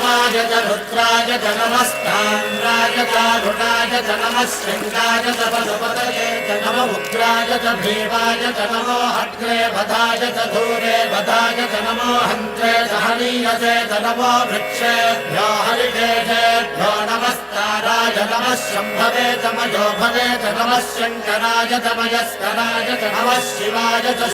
सोमाय च रुद्राय च नमस्ताम्राय च रुणाय च नमः शृङ्गाय च पशुपतये च नम उग्राय च भीमाय च नमो हग्रे वधाय च धूरे वधाय च नमो हन्त्रे च हनीयसे च नमो वृक्षेभ्यो हरिकेशेभ्यो नमस्ताराय नमः शम्भवे च मयो भवे च नमः शङ्कराय च मयस्कराय च नमः शिवाय च